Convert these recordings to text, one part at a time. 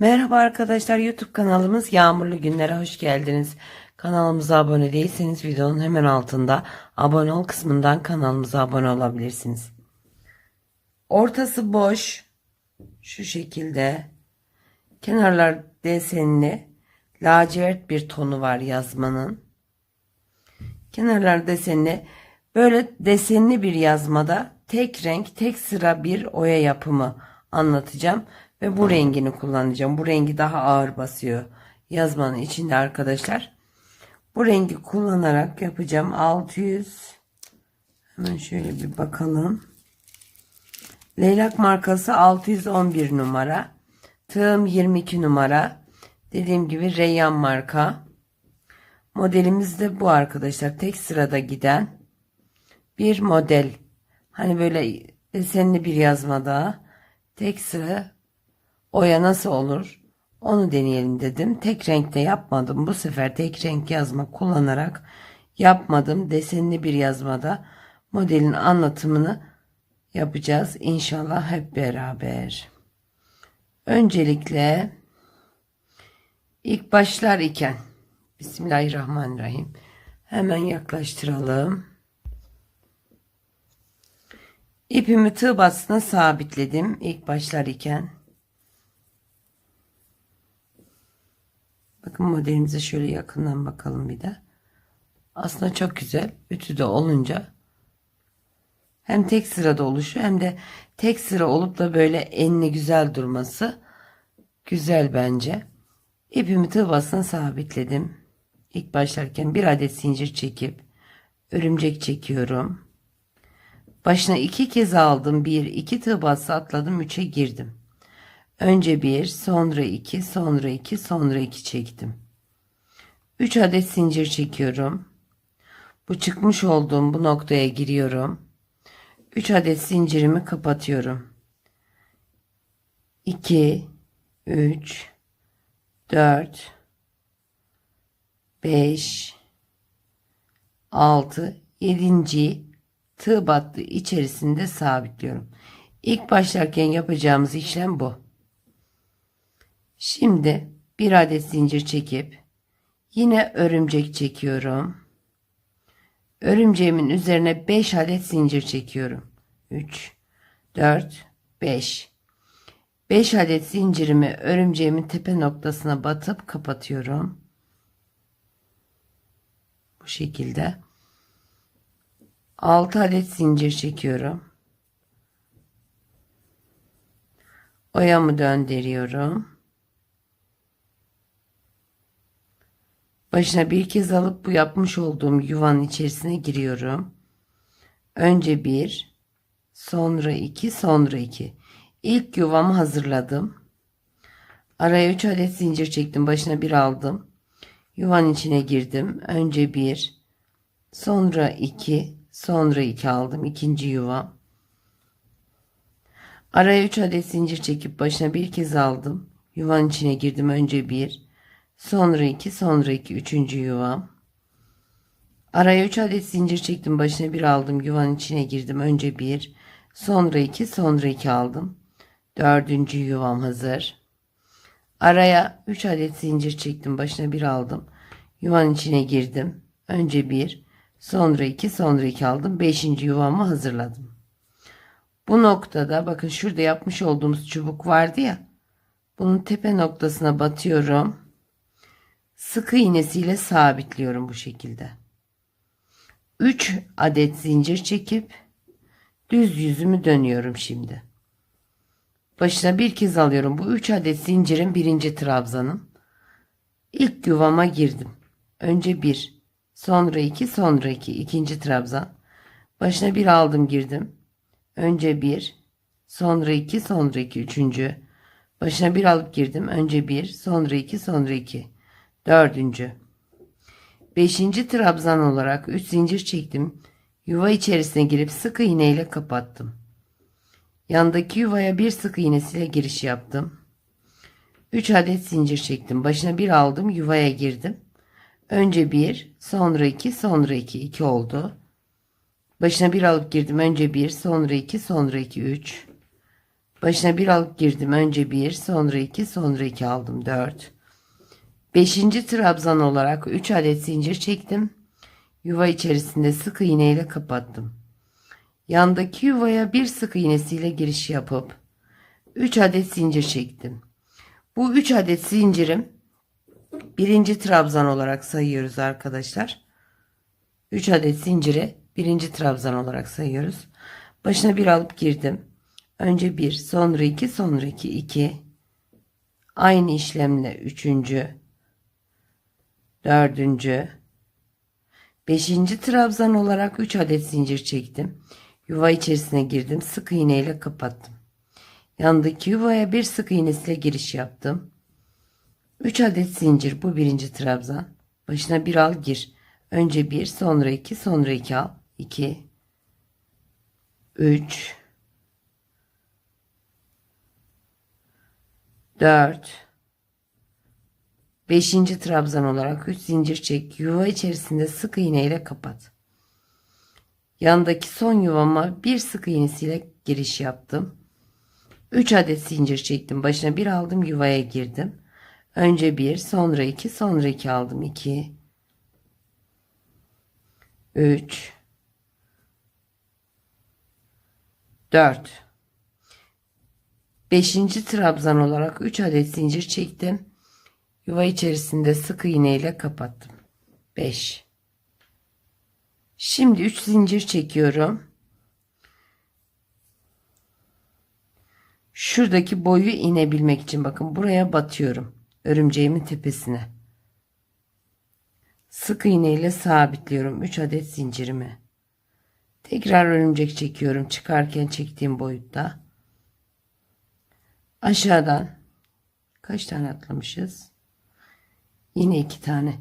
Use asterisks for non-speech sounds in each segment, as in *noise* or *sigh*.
Merhaba arkadaşlar YouTube kanalımız Yağmurlu Günlere hoş geldiniz. Kanalımıza abone değilseniz videonun hemen altında abone ol kısmından kanalımıza abone olabilirsiniz. Ortası boş. Şu şekilde. Kenarlar desenli. Lacivert bir tonu var yazmanın. Kenarlar desenli. Böyle desenli bir yazmada tek renk tek sıra bir oya yapımı anlatacağım. Ve bu rengini kullanacağım. Bu rengi daha ağır basıyor yazmanın içinde arkadaşlar. Bu rengi kullanarak yapacağım. 600 hemen şöyle bir bakalım. Leylak markası 611 numara. Tığım 22 numara. Dediğim gibi Reyyan marka. Modelimiz de bu arkadaşlar. Tek sırada giden bir model. Hani böyle desenli bir yazmada tek sıra Oya nasıl olur? Onu deneyelim dedim. Tek renkte yapmadım. Bu sefer tek renk yazma kullanarak yapmadım. Desenli bir yazmada modelin anlatımını yapacağız. İnşallah hep beraber. Öncelikle ilk başlar iken Bismillahirrahmanirrahim. Hemen yaklaştıralım. İpimi tığ bastığına sabitledim ilk başlar iken. Bakın modelimize şöyle yakından bakalım bir de. Aslında çok güzel. Ütüde olunca hem tek sırada oluşu hem de tek sıra olup da böyle enli güzel durması güzel bence. İpimi tığ sabitledim. İlk başlarken bir adet zincir çekip örümcek çekiyorum. Başına iki kez aldım. Bir, iki tığ bası atladım. Üçe girdim. Önce bir, sonra iki, sonra iki, sonra iki çektim. Üç adet zincir çekiyorum. Bu çıkmış olduğum bu noktaya giriyorum. Üç adet zincirimi kapatıyorum. 2 3 4 5 6 7. tığ battı içerisinde sabitliyorum. İlk başlarken yapacağımız işlem bu. Şimdi bir adet zincir çekip yine örümcek çekiyorum. Örümceğimin üzerine 5 adet zincir çekiyorum. 3 4 5 5 adet zincirimi örümceğimin tepe noktasına batıp kapatıyorum. Bu şekilde. 6 adet zincir çekiyorum. Oyamı döndürüyorum. Başına bir kez alıp bu yapmış olduğum yuvanın içerisine giriyorum. Önce bir, sonra iki, sonra iki. İlk yuvamı hazırladım. Araya üç adet zincir çektim. Başına bir aldım. Yuvanın içine girdim. Önce bir, sonra iki, sonra iki aldım. İkinci yuva. Araya üç adet zincir çekip başına bir kez aldım. Yuvanın içine girdim. Önce bir, Sonra 2, sonra 2, üçüncü yuvam. Araya 3 adet zincir çektim. Başına bir aldım. Yuvanın içine girdim. Önce 1, sonra 2, sonra 2 aldım. Dördüncü yuvam hazır. Araya 3 adet zincir çektim. Başına bir aldım. Yuvanın içine girdim. Önce 1, sonra 2, sonra 2 aldım. Beşinci yuvamı hazırladım. Bu noktada bakın şurada yapmış olduğumuz çubuk vardı ya. Bunun tepe noktasına batıyorum sık iğnesiyle sabitliyorum bu şekilde. 3 adet zincir çekip düz yüzümü dönüyorum şimdi. Başına bir kez alıyorum. Bu 3 adet zincirin birinci trabzanım. İlk yuvama girdim. Önce 1, sonra 2, sonra 2, ikinci trabzan. Başına bir aldım girdim. Önce 1, sonra 2, sonra 2, üçüncü. Başına bir alıp girdim. Önce 1, sonra 2, sonra 2. Dördüncü. Beşinci trabzan olarak üç zincir çektim. Yuva içerisine girip sık iğne ile kapattım. Yandaki yuvaya bir sık iğnesiyle giriş yaptım. 3 adet zincir çektim. Başına bir aldım. Yuvaya girdim. Önce bir, sonra iki, sonra iki. iki oldu. Başına bir alıp girdim. Önce bir, sonra iki, sonra iki, üç. Başına bir alıp girdim. Önce bir, sonra iki, sonra iki aldım. Dört. Beşinci trabzan olarak üç adet zincir çektim. Yuva içerisinde sık iğne ile kapattım. Yandaki yuvaya bir sık iğnesiyle giriş yapıp 3 adet zincir çektim. Bu 3 adet zincirim birinci trabzan olarak sayıyoruz arkadaşlar. 3 adet zincire birinci trabzan olarak sayıyoruz. Başına bir alıp girdim. Önce bir, sonra iki, sonra iki, iki. Aynı işlemle üçüncü, dördüncü, beşinci trabzan olarak 3 adet zincir çektim. Yuva içerisine girdim. Sık iğne ile kapattım. Yandaki yuvaya bir sık iğnesiyle giriş yaptım. 3 adet zincir bu birinci trabzan. Başına bir al gir. Önce bir, sonra iki, sonra iki al. 2 3 4 5. trabzan olarak 3 zincir çek. Yuva içerisinde sık iğne ile kapat. Yandaki son yuvama bir sık iğnesiyle giriş yaptım. 3 adet zincir çektim. Başına bir aldım yuvaya girdim. Önce bir, sonra iki, sonra iki aldım. 2 3 4 5. trabzan olarak 3 adet zincir çektim. Yuva içerisinde sık iğne ile kapattım. 5 Şimdi 3 zincir çekiyorum. Şuradaki boyu inebilmek için bakın buraya batıyorum. Örümceğimin tepesine. Sık iğne ile sabitliyorum 3 adet zincirimi. Tekrar örümcek çekiyorum çıkarken çektiğim boyutta. Aşağıdan kaç tane atlamışız? Yine iki tane.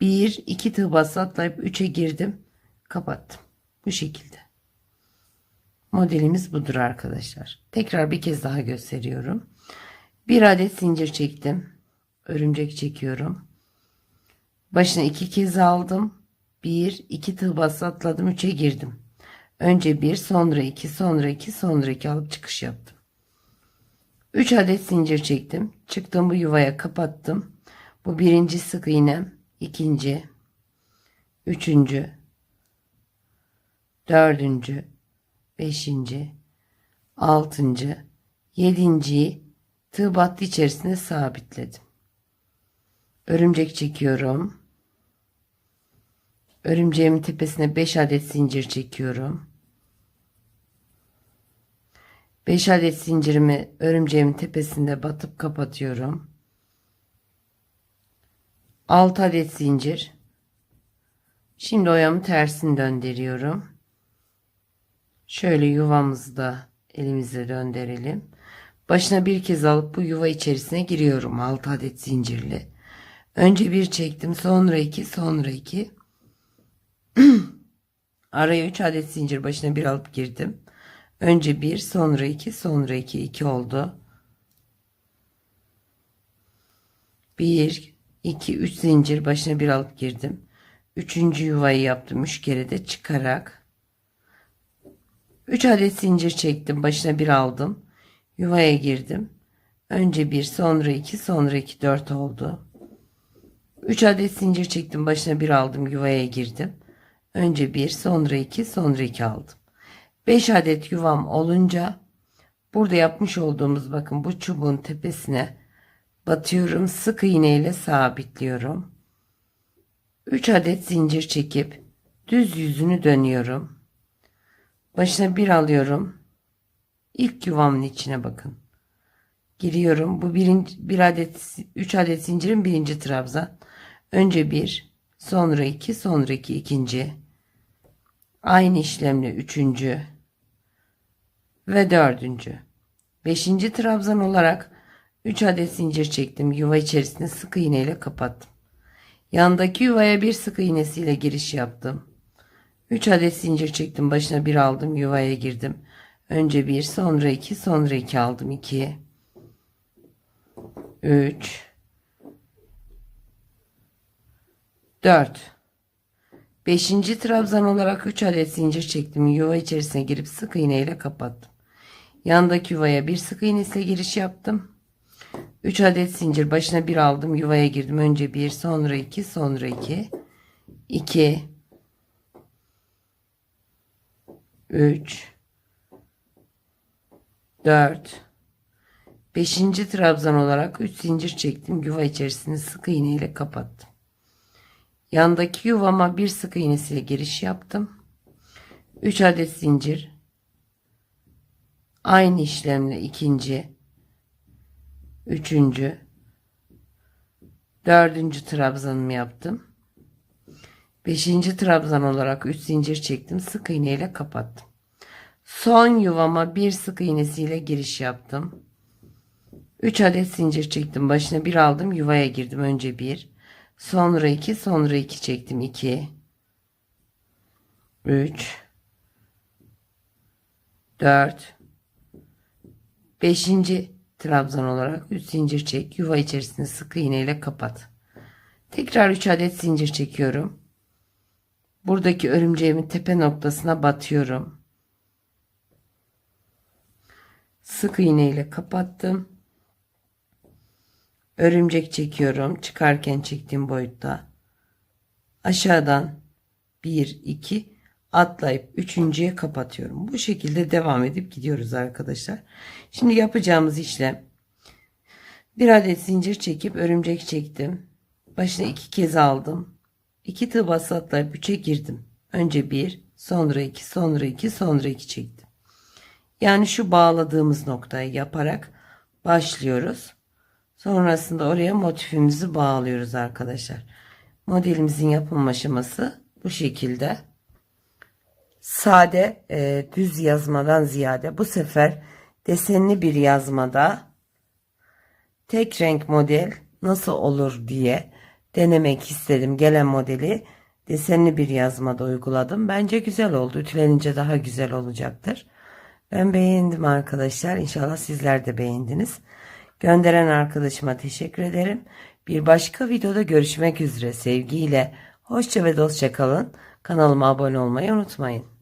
Bir, iki tığ bası atlayıp üçe girdim. Kapattım. Bu şekilde. Modelimiz budur arkadaşlar. Tekrar bir kez daha gösteriyorum. Bir adet zincir çektim. Örümcek çekiyorum. Başına iki kez aldım. Bir, iki tığ bası atladım. Üçe girdim. Önce bir, sonra iki, sonra iki, sonra iki alıp çıkış yaptım. Üç adet zincir çektim. Çıktım bu yuvaya kapattım. Bu birinci sık iğnem. ikinci, üçüncü, dördüncü, beşinci, altıncı, yedinciyi tığ battı içerisine sabitledim. Örümcek çekiyorum. Örümceğimin tepesine 5 adet zincir çekiyorum. 5 adet zincirimi örümceğimin tepesinde batıp kapatıyorum. 6 adet zincir. Şimdi oyamı tersini döndürüyorum. Şöyle yuvamızı da elimizle döndürelim. Başına bir kez alıp bu yuva içerisine giriyorum 6 adet zincirli. Önce bir çektim, sonra iki, sonra iki. *clears throat* Araya 3 adet zincir başına bir alıp girdim. Önce bir, sonra iki, sonra iki, iki oldu. Bir, iki, üç zincir başına bir alıp girdim. Üçüncü yuvayı yaptım. Üç kere de çıkarak. Üç adet zincir çektim. Başına bir aldım. Yuvaya girdim. Önce bir, sonra iki, sonra iki, dört oldu. Üç adet zincir çektim. Başına bir aldım. Yuvaya girdim. Önce bir, sonra iki, sonra iki aldım. 5 adet yuvam olunca burada yapmış olduğumuz bakın bu çubuğun tepesine batıyorum sık iğne ile sabitliyorum. 3 adet zincir çekip düz yüzünü dönüyorum. Başına bir alıyorum. İlk yuvamın içine bakın. Giriyorum. Bu birinci, bir adet 3 adet zincirin birinci trabzan. Önce bir sonra iki sonra iki ikinci. Aynı işlemle üçüncü ve dördüncü. Beşinci trabzan olarak 3 adet zincir çektim. Yuva içerisine sık iğne ile kapattım. Yandaki yuvaya bir sık iğnesiyle giriş yaptım. 3 adet zincir çektim. Başına bir aldım. Yuvaya girdim. Önce bir, sonra iki, sonra iki aldım. 2 3 4 Beşinci trabzan olarak 3 adet zincir çektim. Yuva içerisine girip sık iğne ile kapattım. Yandaki yuvaya bir sık iğne ile giriş yaptım. 3 adet zincir başına bir aldım. Yuvaya girdim. Önce bir, sonra iki, sonra iki. 2 3 4 5. trabzan olarak 3 zincir çektim. Yuva içerisini sık iğne ile kapattım. Yandaki yuvama bir sık iğnesiyle giriş yaptım. 3 adet zincir. Aynı işlemle ikinci, üçüncü, dördüncü trabzanımı yaptım. Beşinci trabzan olarak 3 zincir çektim. Sık iğne ile kapattım. Son yuvama bir sık iğnesiyle giriş yaptım. 3 adet zincir çektim. Başına bir aldım. Yuvaya girdim. Önce bir. Sonra iki. Sonra iki çektim. 2 3 4 5. trabzan olarak 3 zincir çek. Yuva içerisinde sık iğne ile kapat. Tekrar 3 adet zincir çekiyorum. Buradaki örümceğimin tepe noktasına batıyorum. Sık iğne ile kapattım. Örümcek çekiyorum. Çıkarken çektiğim boyutta. Aşağıdan 1 2 atlayıp üçüncüye kapatıyorum. Bu şekilde devam edip gidiyoruz arkadaşlar. Şimdi yapacağımız işlem bir adet zincir çekip örümcek çektim. Başına iki kez aldım. 2 tığ bası atlayıp 3'e girdim. Önce 1, sonra 2, sonra 2, sonra 2 çektim. Yani şu bağladığımız noktayı yaparak başlıyoruz. Sonrasında oraya motifimizi bağlıyoruz arkadaşlar. Modelimizin yapılma aşaması bu şekilde. Sade e, düz yazmadan ziyade bu sefer desenli bir yazmada tek renk model nasıl olur diye denemek istedim. Gelen modeli desenli bir yazmada uyguladım. Bence güzel oldu. Ütülenince daha güzel olacaktır. Ben beğendim arkadaşlar. İnşallah sizler de beğendiniz. Gönderen arkadaşıma teşekkür ederim. Bir başka videoda görüşmek üzere. Sevgiyle. Hoşça ve dostça kalın. Kanalıma abone olmayı unutmayın.